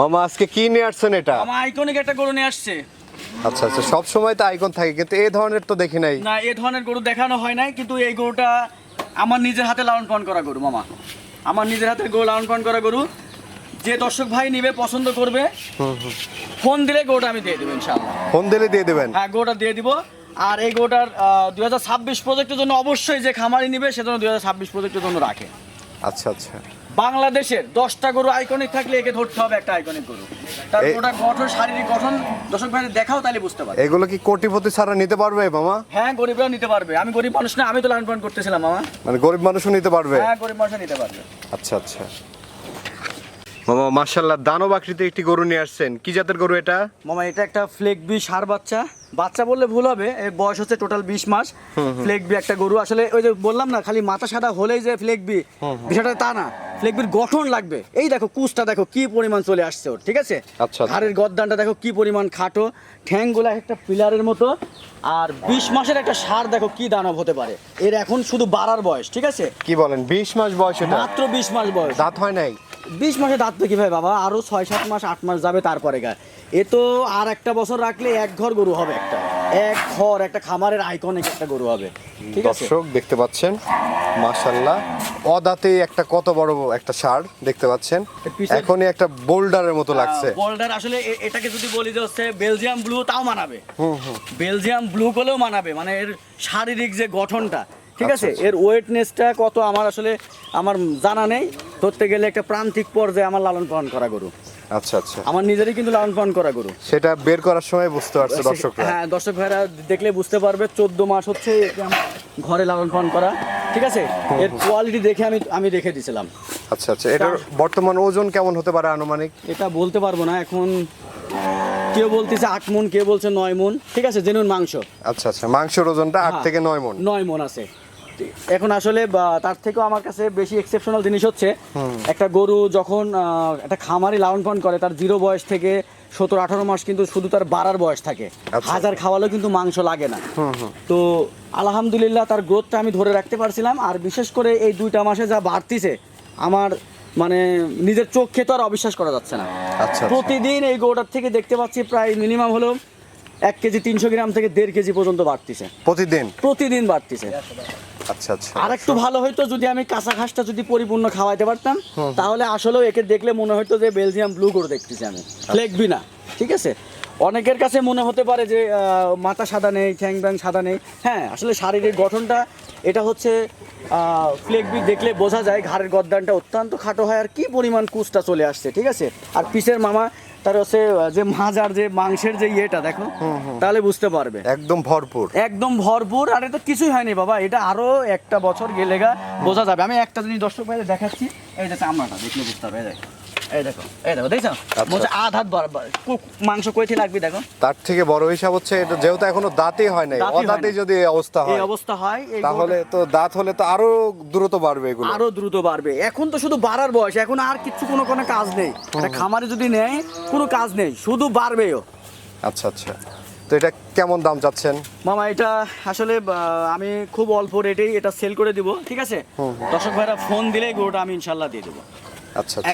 মামা আজকে কি নিয়ে আসছেন এটা? আমার আইকনিক একটা গরু নিয়ে আসছে। আচ্ছা আচ্ছা সব সময় তো আইকন থাকে কিন্তু এই ধরনের তো দেখি নাই। না এই ধরনের গরু দেখানো হয় নাই কিন্তু এই গরুটা আমার নিজের হাতে লালন পালন করা গরু মামা। আমার নিজের হাতে গরু লালন পালন করা গরু। যে দর্শক ভাই নিবে পছন্দ করবে ফোন দিলে গরুটা আমি দিয়ে দেবো ইনশাল্লাহ ফোন দিলে দিয়ে দেবেন? হ্যাঁ গরুটা দিয়ে দিব। আর এই গরুটার দুই হাজার ছাব্বিশ প্রজেক্টের জন্য অবশ্যই যে খামারি নিবে সেজন্য দুই হাজার ছাব্বিশ প্রজেক্টের জন্য রাখে। আচ্ছা আচ্ছা। বাংলাদেশের দশটা গরু আইকনিক থাকলে একে ধরতে হবে একটা আইকনিক গরু। তার গঠন শারীরিক গঠন দর্শক ভাই দেখাও তাহলে বুঝতে পারবে। এগুলো কি কোটিপতি ছাড়া নিতে পারবে মামা? হ্যাঁ গরিবরাও নিতে পারবে। আমি গরিব মানুষ না আমি তো লালন পালন করতেছিলাম মামা। মানে গরিব মানুষও নিতে পারবে? হ্যাঁ গরিব মানুষ নিতে পারবে। আচ্ছা আচ্ছা। মামা দানব আকৃতি একটি গরু নিয়ে আসছেন। কি জাতের গরু এটা? মামা এটা একটা ফ্লেক বি সার বাচ্চা। বাচ্চা বললে ভুল হবে এর বয়স হচ্ছে টোটাল বিশ মাস। ফ্লেক বি একটা গরু। আসলে ওই যে বললাম না খালি মাথা সাদা হলেই যে ফ্লেক বি বিষয়টা তা না। ফ্লেক গঠন লাগবে। এই দেখো কুচটা দেখো কি পরিমাণ চলে আসছে ওর ঠিক আছে? আচ্ছা, আচ্ছা। ঘাড়ের গদ্দানটা দেখো কি পরিমাণ খাটো। ঠ্যাংগুলো একটা পিলারের মতো। আর বিশ মাসের একটা সার দেখো কি দানব হতে পারে। এর এখন শুধু বাড়ার বয়স ঠিক আছে? কি বলেন বিশ মাস বয়স মাত্র বিশ মাস বয়স। দাঁত হয় নাই? বিশ মাসে দাঁত তো কি ভাই বাবা? আরও ছয় সাত মাস আট মাস যাবে তারপরে গা। এ তো আর একটা বছর রাখলে এক ঘর গরু হবে একটা। এক ঘর একটা খামারের আইকনিক একটা গরু হবে। ঠিক আছে? দর্শক দেখতে পাচ্ছেন? মাশাল্লাহ অদাতে একটা কত বড় একটা সার দেখতে পাচ্ছেন। এখনই একটা বোল্ডারের মতো লাগছে। বোল্ডার আসলে এটাকে যদি বলি যে হচ্ছে বেলজিয়াম ব্লু তাও মানাবে। হুম হুম। বেলজিয়াম ব্লু করলেও মানাবে মানে এর শারীরিক যে গঠনটা ঠিক আচ্ছা, আছে? এর ওয়েটনেসটা কত আমার আসলে আমার জানা নেই। ধরতে গেলে একটা প্রান্তিক পর্যায়ে আমার লালন পালন করা গরু। আচ্ছা আচ্ছা। আমার নিজেরই কিন্তু লালন পালন করা গরু। সেটা বের করার সময় বুঝতে পারছে দর্শক হ্যাঁ দর্শক ভাইরা দেখলে বুঝতে পারবে চোদ্দ মাস হচ্ছে ঘরে লালন পালন করা। ঠিক আছে? এর কোয়ালিটি দেখে আমি আমি রেখে দিয়েছিলাম। আচ্ছা আচ্ছা। এটার বর্তমান ওজন কেমন হতে পারে আনুমানিক? এটা বলতে পারব না। এখন কেউ বলতেছে আট মন কেউ বলছে নয় মন। ঠিক আছে? জেনুন মাংস। আচ্ছা আচ্ছা। মাংসের ওজনটা আট হ্যাঁ, থেকে নয় মন। নয় মন আছে। এখন আসলে তার থেকেও আমার কাছে বেশি এক্সেপশনাল জিনিস হচ্ছে একটা গরু যখন একটা খামারি লালন পালন করে তার জিরো বয়স থেকে সতেরো আঠারো মাস কিন্তু শুধু তার বাড়ার বয়স থাকে। আচ্ছা। হাজার খাওয়ালেও কিন্তু মাংস লাগে না। তো আলহামদুলিল্লাহ তার গ্রোথটা আমি ধরে রাখতে পারছিলাম আর বিশেষ করে এই দুইটা মাসে যা বাড়তিছে আমার মানে নিজের চোখে তো আর অবিশ্বাস করা যাচ্ছে না। আচ্ছা আচ্ছা। প্রতিদিন এই গরুটার থেকে দেখতে পাচ্ছি প্রায় মিনিমাম হলো এক কেজি তিনশো গ্রাম থেকে দেড় কেজি পর্যন্ত বাড়তিছে। প্রতিদিন? প্রতিদিন বাড়তিছে। আচ্ছা আচ্ছা। আর একটু ভালো হইতো যদি আমি কাঁচা ঘাসটা যদি পরিপূর্ণ খাওয়াইতে পারতাম তাহলে আসলেও একে দেখলে মনে হতো যে বেলজিয়াম ব্লু করে দেখতেছি আমি। ফ্লেকবি না ঠিক আছে? অনেকের কাছে মনে হতে পারে যে মাথা সাদা নেই ঠ্যাং ব্যাং সাদা নেই। হ্যাঁ আসলে শারীরিক গঠনটা এটা হচ্ছে ফ্লেকবি দেখলে বোঝা যায় ঘাড়ের গদ্দানটা অত্যন্ত খাটো হয় আর কি পরিমাণ কুচটা চলে আসছে ঠিক আছে? আর পিসের মামা তার হচ্ছে যে মাজার যে মাংসের যে ইয়েটা দেখো তাহলে বুঝতে পারবে। একদম ভরপুর। একদম ভরপুর আর এটা কিছুই হয়নি বাবা এটা আরও একটা বছর গেলে গা বোঝা যাবে। আমি একটা জিনিস দর্শক ভাই দেখাচ্ছি এই যে চামড়াটা দেখলে বুঝতে হবে দেখো। এই দেখো এই দেখো দেখছ? বলছে আধ হাত বার- বার- মাংস কইতে লাগবে দেখো। তার থেকে বড় হিসাব হচ্ছে এটা যেহেতু এখনও দাঁতই হয় নাই অদাঁতে যদি এই অবস্থা এই অবস্থা হয় তাহলে তো দাঁত হলে তো আরও দ্রুত বাড়বে এগুলো। আরও দ্রুত বাড়বে। এখন তো শুধু বাড়ার বয়স এখন আর কিছু কোনো কোনো কাজ নেই। একটা খামারে যদি নেয় কোনো কাজ নেই শুধু বাড়বেও আচ্ছা আচ্ছা। তো এটা কেমন দাম চাচ্ছেন? মামা এটা আসলে আমি খুব অল্প রেটেই এটা সেল করে দিব ঠিক আছে? দর্শক ভাইরা ফোন দিলেই গরুটা আমি ইনশাল্লাহ দিয়ে দেবো। আচ্ছা আচ্ছা।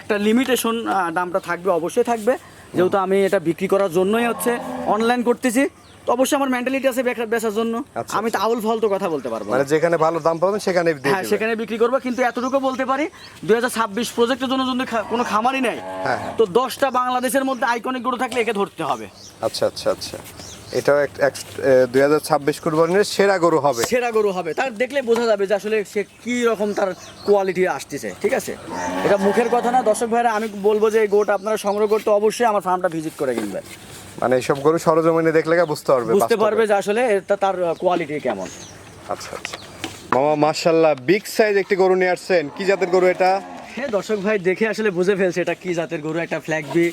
একটা লিমিটেশন দামটা থাকবে অবশ্যই থাকবে। যেহেতু আমি এটা বিক্রি করার জন্যই হচ্ছে অনলাইন করতেছি তো অবশ্যই আমার মেন্টালিটি আছে বেচার জন্য। আচ্ছা, আমি তো আউল ফল তো কথা বলতে পারব। মানে যেখানে ভালো দাম পাবেন সেখানে হ্যাঁ সেখানে বিক্রি করব কিন্তু এতটুকু বলতে পারি দুই হাজার ছাব্বিশ প্রজেক্টের জন্য যদি কোনো খামারই নেই হ্যাঁ, হ্যাঁ। তো দশটা বাংলাদেশের মধ্যে আইকনিক গরু থাকলে একে ধরতে হবে। আচ্ছা আচ্ছা আচ্ছা। এটাও দুই হাজার ছাব্বিশ কুরবানির সেরা গরু হবে। সেরা গরু হবে। তার দেখলে বোঝা যাবে যে আসলে সে কি রকম তার কোয়ালিটি আসতেছে ঠিক আছে? এটা মুখের কথা না দর্শক ভাইরা আমি বলব যে এই গোটা আপনারা সংগ্রহ করতে অবশ্যই আমার ফার্মটা ভিজিট করে কিনবেন। মানে এইসব গরু সরজমিনে দেখলে বুঝতে পারবে বুঝতে পারবে যে আসলে এটা তার কোয়ালিটি কেমন। আচ্ছা আচ্ছা। মামা মাশাল্লাহ বিগ সাইজ একটি গরু নিয়ে আসছেন। কি জাতের গরু এটা? হ্যাঁ দর্শক ভাই দেখে আসলে বুঝে ফেলছে এটা কি জাতের গরু? একটা ফ্ল্যাগবি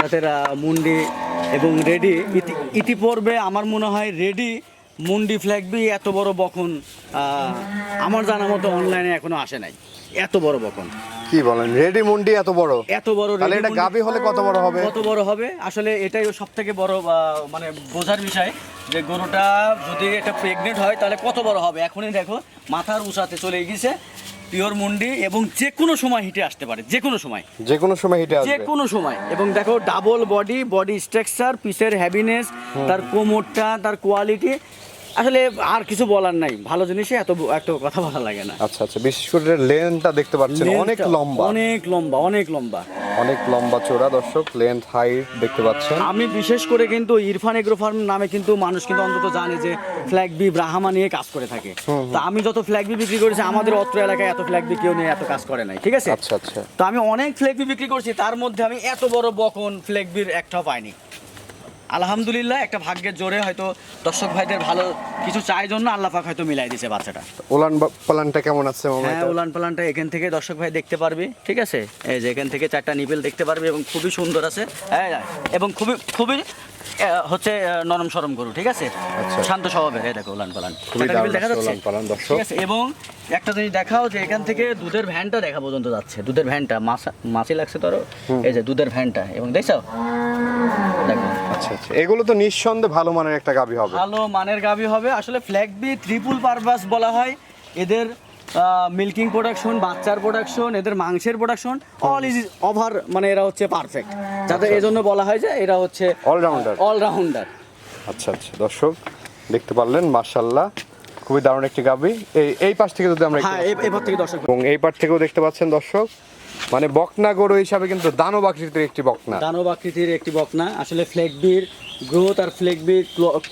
জাতের মুন্ডি এবং রেডি ইতি ইতিপূর্বে আমার মনে হয় রেডি মুন্ডি ফ্ল্যাগবি এত বড় বখন আমার জানা মতো অনলাইনে এখনও আসে নাই। এত বড় বখন। কি বলেন? রেডি মুন্ডি এত বড়? এত বড় তাহলে এটা গাবি হলে কত বড় হবে? কত বড় হবে? আসলে এটাই সব থেকে বড় মানে বোঝার বিষয় যে গরুটা যদি এটা প্রেগনেন্ট হয় তাহলে কত বড় হবে? এখনই দেখো মাথার উঁচাতে চলে গেছে। পিওর মুন্ডি এবং যে কোনো সময় হিটে আসতে পারে যে কোনো সময়। যে কোনো সময় হিটে আসবে। যে কোনো সময়। এবং দেখো ডাবল বডি বডি স্ট্রাকচার পিসের হ্যাভিনেস তার কোমরটা তার কোয়ালিটি আসলে আর কিছু বলার নাই। ভালো জিনিসে এত এত কথা বলা লাগে না। আচ্ছা আচ্ছা বিশেষ করে লেন্থটা দেখতে পাচ্ছেন অনেক লম্বা। অনেক লম্বা অনেক লম্বা। অনেক লম্বা চোরা দর্শক লেন্থ হাইট দেখতে পাচ্ছেন। আমি বিশেষ করে কিন্তু ইরফান এগ্রো ফার্ম নামে কিন্তু মানুষ কিন্তু অন্তত জানে যে ফ্ল্যাগ বি ব্রাহ্মা নিয়ে কাজ করে থাকে। তো আমি যত ফ্ল্যাগ বি বিক্রি করেছি আমাদের অত্র এলাকায় এত ফ্ল্যাগ বি কেউ নিয়ে এত কাজ করে নাই ঠিক আছে? আচ্ছা আচ্ছা। তো আমি অনেক ফ্ল্যাগ বি বিক্রি করছি তার মধ্যে আমি এত বড় বকন ফ্ল্যাগ বির একটাও পাইনি। আলহামদুলিল্লাহ একটা ভাগ্যের জোরে হয়তো দর্শক ভাইদের ভালো কিছু চাই জন্য আল্লাহ পাক হয়তো মিলাই দিছে বাচ্চাটা। উলান পালানটা কেমন আছে হ্যাঁ? উলান পালানটা এখান থেকে দর্শক ভাই দেখতে পারবে ঠিক আছে? এই যে এখান থেকে চারটা নিপেল দেখতে পারবে এবং খুবই সুন্দর আছে হ্যাঁ এবং খুবই খুবই হচ্ছে নরম সরম গরু ঠিক আছে? আচ্ছা। শান্ত স্বভাবের এই দেখো উলান পালান দেখা যাচ্ছে। ঠিক আছে এবং একটা জিনিস দেখাও যে এখান থেকে দুধের ভ্যানটা দেখা পর্যন্ত যাচ্ছে দুধের ভ্যানটা মাছ মাছি লাগছে আরও? এই যে দুধের ভ্যানটা এবং দেখছ? দেখো আচ্ছা আচ্ছা। এগুলো তো নিঃসন্দেহে ভালো মানের একটা গাবি হবে। ভালো মানের গাভী হবে। আসলে ফ্ল্যাগ বি ট্রিপুল পারপাস বলা হয়। এদের মিল্কিং প্রোডাকশন বাচ্চার প্রোডাকশন এদের মাংসের প্রোডাকশন অল ইজ ওভার মানে এরা হচ্ছে পারফেক্ট যাতে এই জন্য বলা হয় যে এরা হচ্ছে All-rounder। অলরাউন্ডার আচ্ছা আচ্ছা দর্শক দেখতে পারলেন মার্শাল্লাহ খুবই দারুণ একটি গাবি এই এই পাশ থেকে যদি আমরা হ্যাঁ এ- এবার থেকে দর্শক এবং এই পাশ থেকেও দেখতে পাচ্ছেন দর্শক মানে বকনা গরু হিসাবে কিন্তু দানব আকৃতির একটি বকনা। দানব আকৃতির একটি বকনা। আসলে ফ্লেক বির গ্রোথ আর ফ্লেক বির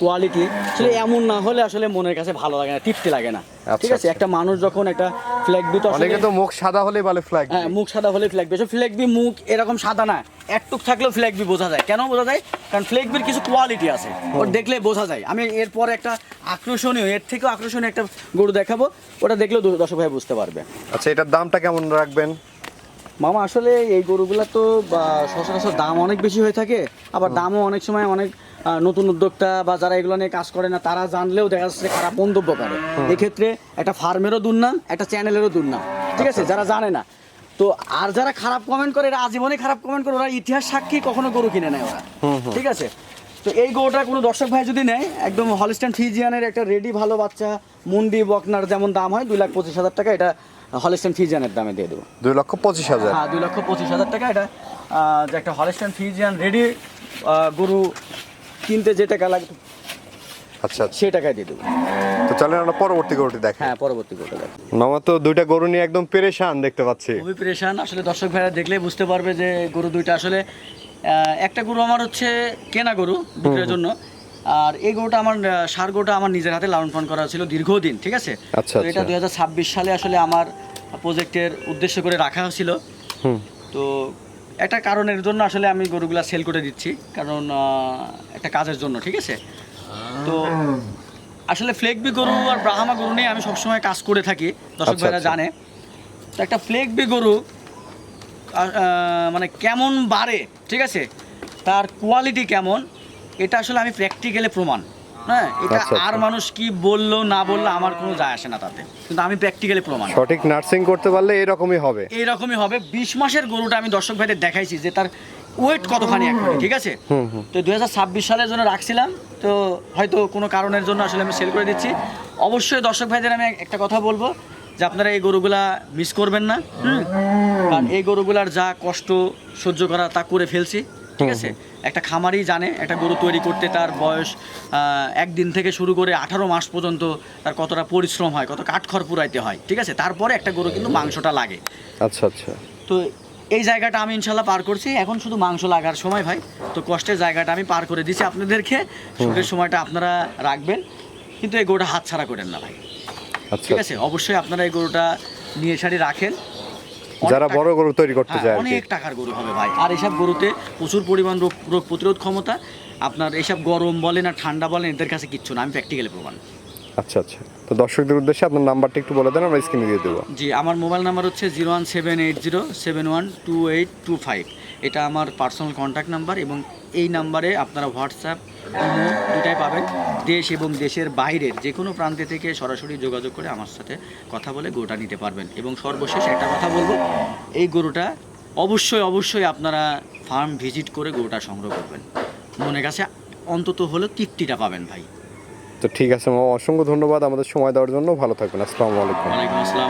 কোয়ালিটি আসলে এমন না হলে আসলে মনের কাছে ভালো লাগে না তৃপ্তি লাগে না। আচ্ছা, ঠিক আছে? আচ্ছা। একটা মানুষ যখন একটা ফ্লেক বি তো আসলে অনেকে তো মুখ সাদা হলে বলে ফ্ল্যাগ হ্যাঁ মুখ সাদা হলে ফ্ল্যাগ বি ফ্ল্যাগ বি মুখ এরকম সাদা না। একটুক থাকলেও ফ্ল্যাগ বি বোঝা যায়। কেন বোঝা যায়? কারণ ফ্ল্যাগ বির কিছু কোয়ালিটি আছে। ওর দেখলে বোঝা যায়। আমি এরপর একটা আকর্ষণীয় এর থেকেও আকর্ষণীয় একটা গরু দেখাবো। ওটা দেখলেও দর্শক ভাই বুঝতে পারবে। আচ্ছা এটার দামটা কেমন রাখবেন? মামা আসলে এই গরুগুলা তো সচরাচর দাম অনেক বেশি হয়ে থাকে আবার দামও অনেক সময় অনেক নতুন উদ্যোক্তা বা যারা এগুলো নিয়ে কাজ করে না তারা জানলেও দেখা যাচ্ছে খারাপ মন্তব্য করে। এক্ষেত্রে একটা ফার্মেরও দুর্নাম একটা চ্যানেলেরও দুর্নাম ঠিক আছে যারা জানে না। তো আর যারা খারাপ কমেন্ট করে এরা আজীবনে খারাপ কমেন্ট করে ওরা ইতিহাস সাক্ষী কখনো গরু কিনে নেয় ওরা ঠিক আছে? তো এই গরুটা কোনো দর্শক ভাই যদি নেয় একদম হলিস্টান ফিজিয়ানের একটা রেডি ভালো বাচ্চা মুন্ডি বকনার যেমন দাম হয় দুই লাখ পঁচিশ হাজার টাকা এটা হলিস্টান ফিজিয়ানের দামে দিয়ে দেবো। দুই লক্ষ পঁচিশ হাজার। হ্যাঁ দুই লক্ষ পঁচিশ হাজার টাকা এটা। যে একটা হলস্টাইন ফিজিয়ান রেডি গরু কিনতে যে টাকা লাগে আচ্ছা আচ্ছা। সে টাকায় দিয়ে দেবো। তো চলেন আমরা পরবর্তী গরুটি দেখেন হ্যাঁ পরবর্তী গরুটা দেখো। মামা তো দুইটা গরু নিয়ে একদম পেরেশান দেখতে পাচ্ছি। খুবই প্রেশান। আসলে দর্শক ভাইরা দেখলেই বুঝতে পারবে যে গরু দুইটা আসলে একটা গরু আমার হচ্ছে কেনা গরু বিক্রয়ের জন্য। আর এই গরুটা আমার সার গরুটা আমার নিজের হাতে লালন পালন করা ছিল দীর্ঘদিন ঠিক আছে? আচ্ছা, তো এটা আচ্ছা। ছাব্বিশ সালে আসলে আমার প্রজেক্টের উদ্দেশ্য করে রাখা হয়েছিল। তো একটা কারণের জন্য আসলে আমি গরুগুলা সেল করে দিচ্ছি কারণ একটা কাজের জন্য ঠিক আছে? তো আসলে ফ্লেকবি গরু আর ব্রাহ্মা গরু নিয়ে আমি সবসময় কাজ করে থাকি দর্শক আচ্ছা, ভাইরা। জানে। তো একটা ফ্লেকবি গরু মানে কেমন বাড়ে ঠিক আছে? তার কোয়ালিটি কেমন? এটা আসলে আমি প্র্যাকটিক্যালি প্রমাণ। হ্যাঁ এটা আচ্ছা, আচ্ছা। আর মানুষ কি বলল না বলল আমার কোনো যায় আসে না তাতে। কিন্তু আমি প্র্যাকটিক্যালি প্রমাণ। সঠিক নার্সিং করতে পারলে এরকমই হবে। এইরকমই হবে। বিশ মাসের গরুটা আমি দর্শক ভাইদের দেখাইছি যে তার ওয়েট কতখানি এখন ঠিক আছে। তো দুই সালের জন্য রাখছিলাম। তো হয়তো কোনো কারণের জন্য আসলে আমি সেল করে দিচ্ছি। অবশ্যই দর্শক ভাইদের আমি একটা কথা বলব যে আপনারা এই গরুগুলা মিস করবেন না। হুম? কারণ এই গরুগুলার যা কষ্ট সহ্য করা তা করে ফেলছি ঠিক আছে? একটা খামারই জানে একটা গরু তৈরি করতে তার বয়স একদিন থেকে শুরু করে আঠারো মাস পর্যন্ত তার কতটা পরিশ্রম হয় কত কাঠখড় পুরাইতে হয় ঠিক আছে? তারপরে একটা গরু কিন্তু মাংসটা লাগে। আচ্ছা আচ্ছা। তো এই জায়গাটা আমি ইনশাল্লাহ পার করছি। এখন শুধু মাংস লাগার সময় ভাই তো কষ্টের জায়গাটা আমি পার করে দিচ্ছি আপনাদেরকে। সুখের সময়টা আপনারা রাখবেন। কিন্তু এই গরুটা হাত ছাড়া করেন না ভাই। আচ্ছা। ঠিক আছে? অবশ্যই আপনারা এই গরুটা নিয়ে সারি রাখেন। যারা বড় গরু তৈরি করতে হ্যাঁ, চায় অনেক টাকার গরু হবে ভাই। আর এসব গরুতে প্রচুর পরিমাণ রোগ রোগ প্রতিরোধ ক্ষমতা। আপনার এসব গরম বলে না ঠান্ডা বলেন এদের কাছে কিচ্ছু না। আমি প্র্যাকটিক্যালি প্রমাণ। আচ্ছা আচ্ছা। তো দর্শকদের উদ্দেশ্যে আপনার নাম্বারটা একটু বলে দেন আমরা স্ক্রিনে দিয়ে দেবো। জি আমার মোবাইল নাম্বার হচ্ছে zero one seven eight zero seven one two eight two five. এটা আমার পার্সোনাল কন্ট্যাক্ট নাম্বার এবং এই নাম্বারে আপনারা হোয়াটসঅ্যাপ ইমো দুটাই পাবেন। দেশ এবং দেশের বাইরের যে কোনো প্রান্তে থেকে সরাসরি যোগাযোগ করে আমার সাথে কথা বলে গরুটা নিতে পারবেন। এবং সর্বশেষ একটা কথা বলব এই গরুটা অবশ্যই অবশ্যই আপনারা ফার্ম ভিজিট করে গরুটা সংগ্রহ করবেন। মনে কাছে অন্তত হলেও তৃপ্তিটা পাবেন ভাই। তো ঠিক আছে অসংখ্য ধন্যবাদ আমাদের সময় দেওয়ার জন্য। ভালো থাকবেন আসসালামু আলাইকুম। ওয়ালাইকুম আসসালাম।